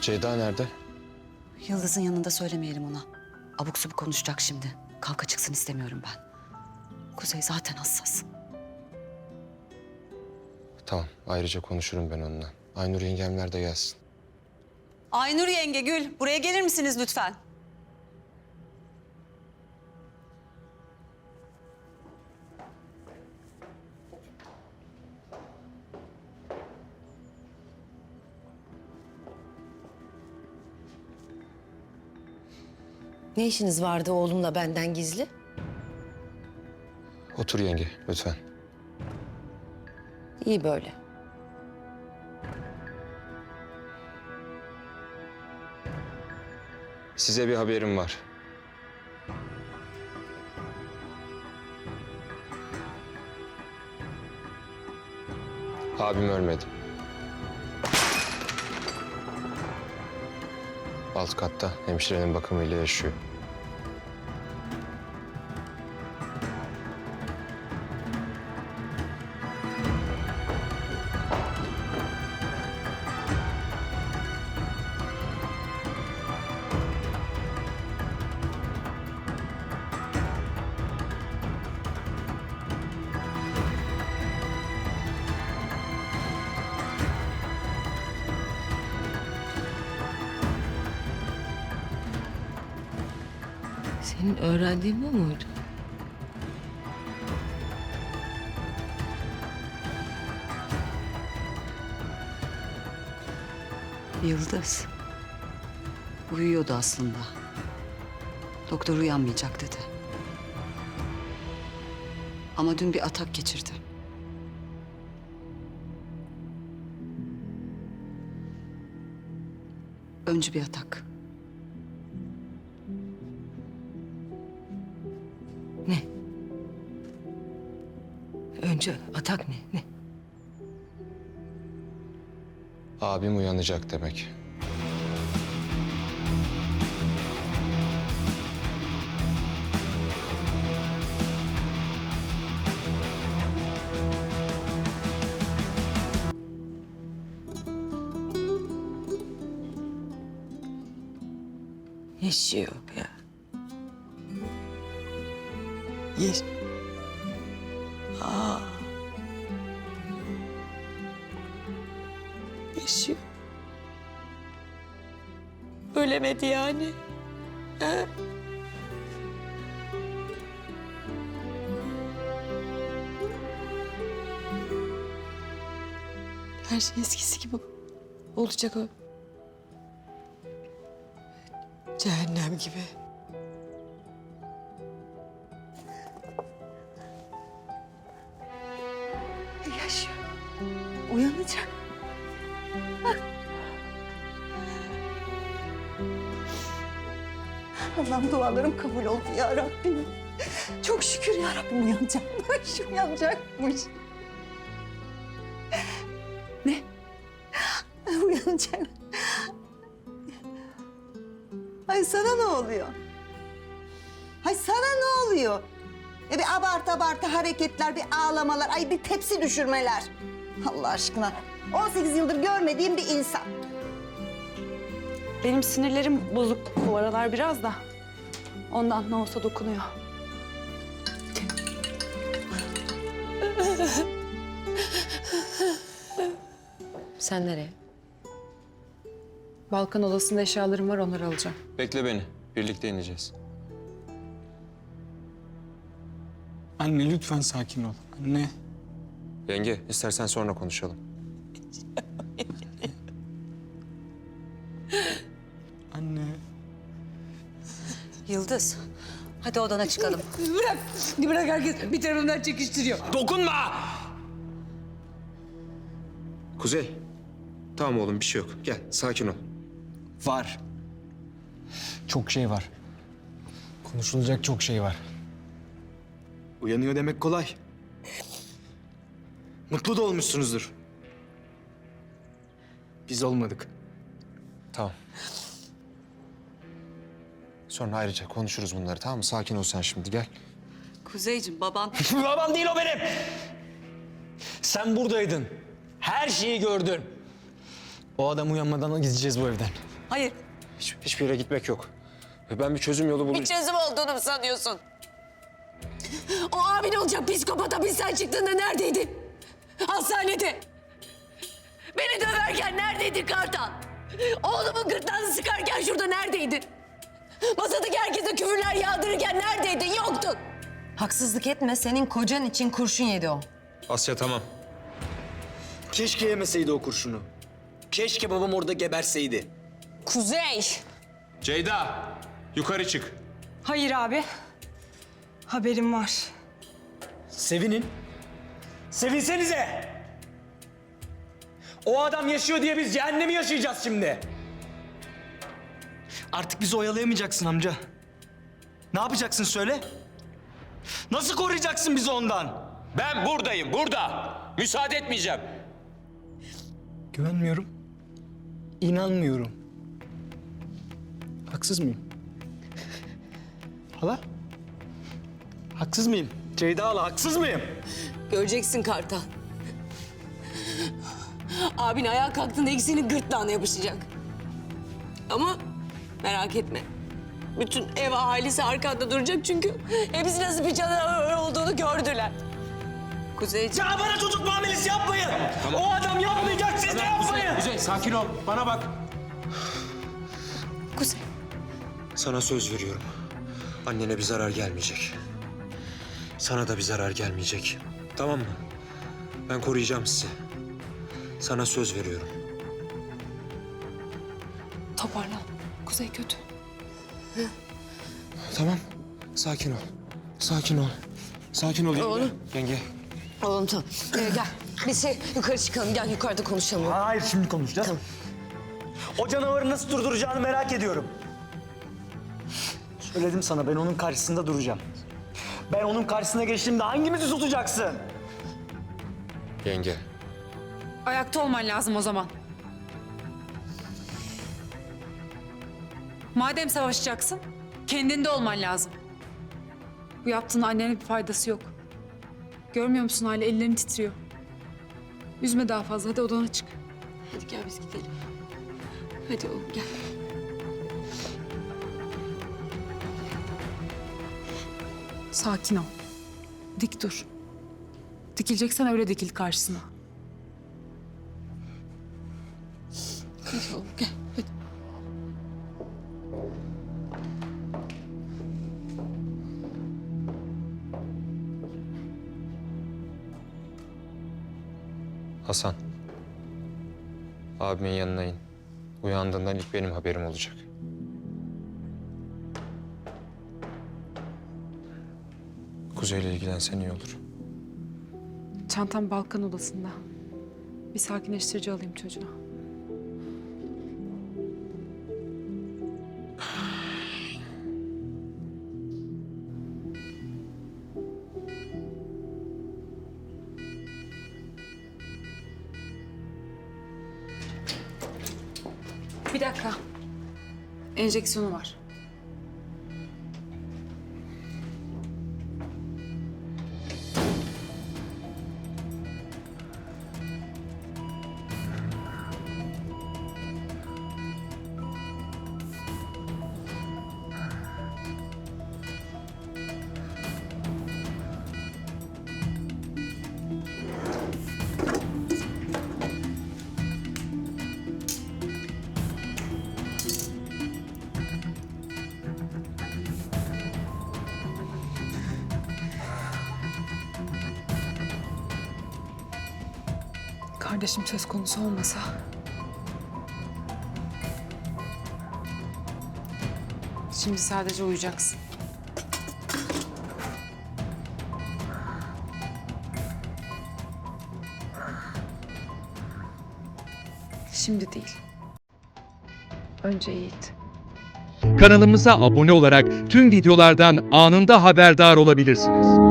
Ceyda nerede? Yıldız'ın yanında söylemeyelim ona. Abuk subuk konuşacak şimdi. Kavga çıksın istemiyorum ben. Kuzey zaten hassas. Tamam ayrıca konuşurum ben onunla. Aynur yengemler de gelsin. Aynur yenge Gül, buraya gelir misiniz lütfen? Ne işiniz vardı oğlumla benden gizli? Otur yenge lütfen. İyi böyle. Size bir haberim var. Abim ölmedi. Alt katta hemşirenin bakımıyla yaşıyor. Senin öğrendiğin bu muydu? Yıldız. Uyuyordu aslında. Doktor uyanmayacak dedi. Ama dün bir atak geçirdi. Öncü bir atak. Ne? Önce atak ne? Ne? Abim uyanacak demek. Yaşıyor ya. Yes. Aa. Yaşıyor. Ölemedi yani. Ha? Her şey eskisi gibi olacak o. Cehennem gibi. Yaşıyor. Uyanacak. Allah'ım dualarım kabul oldu ya Rabbim. Çok şükür ya Rabbim uyanacakmış, uyanacakmış. Ne? Uyanacak. Ay sana ne oluyor? Ay sana ne oluyor? E bir abartı abartı hareketler, bir ağlamalar, ay bir tepsi düşürmeler. Allah aşkına. 18 yıldır görmediğim bir insan. Benim sinirlerim bozuk bu aralar biraz da. Ondan ne olsa dokunuyor. Sen nereye? Balkan odasında eşyalarım var onları alacağım. Bekle beni. Birlikte ineceğiz. Anne lütfen sakin ol. Anne. Yenge istersen sonra konuşalım. Anne. Yıldız, hadi odana çıkalım. Bırak. Bırak herkes bir tarafından çekiştiriyor. Dokunma! Kuzey. Tamam oğlum bir şey yok. Gel sakin ol. Var. Çok şey var. Konuşulacak çok şey var. Uyanıyor demek kolay. Mutlu da olmuşsunuzdur. Biz olmadık. Tamam. Sonra ayrıca konuşuruz bunları tamam mı? Sakin ol sen şimdi gel. Kuzeyciğim baban Babam değil o benim. Sen buradaydın. Her şeyi gördün. O adam uyanmadan gideceğiz bu evden. Hayır. Hiç, hiçbir yere gitmek yok. Ve ben bir çözüm yolu Bir bulacağım. çözüm olduğunu mu sanıyorsun? O abin olacak psikopat hapisten çıktığında neredeydin? Hastanede. Beni döverken neredeydin Kartal? Oğlumun gırtlağını sıkarken şurada neredeydin? Masadaki herkese küfürler yağdırırken neredeydin? Yoktun. Haksızlık etme. Senin kocan için kurşun yedi o. Asya tamam. Keşke yemeseydi o kurşunu. Keşke babam orada geberseydi. Kuzey. Ceyda yukarı çık. Hayır abi. Haberim var. Sevinin. Sevinsenize. O adam yaşıyor diye biz cehennemi yaşayacağız şimdi. Artık bizi oyalayamayacaksın amca. Ne yapacaksın söyle? Nasıl koruyacaksın bizi ondan? Ben buradayım, burada. Müsaade etmeyeceğim. Güvenmiyorum. İnanmıyorum. Haksız mıyım? Hala? Haksız mıyım? Ceyda hala haksız mıyım? Göreceksin Kartal. Abin ayağa kalktığında ikisinin gırtlağına yapışacak. Ama merak etme. Bütün ev ailesi arkanda duracak çünkü hepsi nasıl bir canavar olduğunu gördüler. Kuzeyciğim. Ya bana çocuk muamelesi yapmayın. O adam yapmayacak siz de yapmayın. Kuzey sakin ol. Bana bak. Kuzey. Sana söz veriyorum. Annene bir zarar gelmeyecek. Sana da bir zarar gelmeyecek. Tamam mı? Ben koruyacağım sizi. Sana söz veriyorum. Toparlan. Kuzey kötü. Tamam. Sakin ol. Sakin ol. Sakin ol yenge. Yenge. Oğlum tamam. Ee, gel. Biz şey yukarı çıkalım. Gel yukarıda konuşalım. Hayır şimdi konuşacağız. O canavarı nasıl durduracağını merak ediyorum. Söyledim sana ben onun karşısında duracağım. Ben onun karşısına geçtiğimde hangimizi tutacaksın? Yenge. Ayakta olman lazım o zaman. Madem savaşacaksın, kendinde olman lazım. Bu yaptığın annene bir faydası yok. Görmüyor musun hala ellerin titriyor. Üzme daha fazla, hadi odana çık. Hadi gel biz gidelim. Hadi oğlum gel. Sakin ol. Dik dur. Dikileceksen öyle dikil karşısına. Hadi oğlum gel. Hadi. Hasan. Abimin yanına in. Uyandığından ilk benim haberim olacak. Kuzey'le ilgilensen iyi olur. Çantam Balkan odasında. Bir sakinleştirici alayım çocuğa. Bir dakika. Enjeksiyonu var. Kardeşim söz konusu olmasa... Şimdi sadece uyuyacaksın. Şimdi değil. Önce Yiğit. Kanalımıza abone olarak tüm videolardan anında haberdar olabilirsiniz.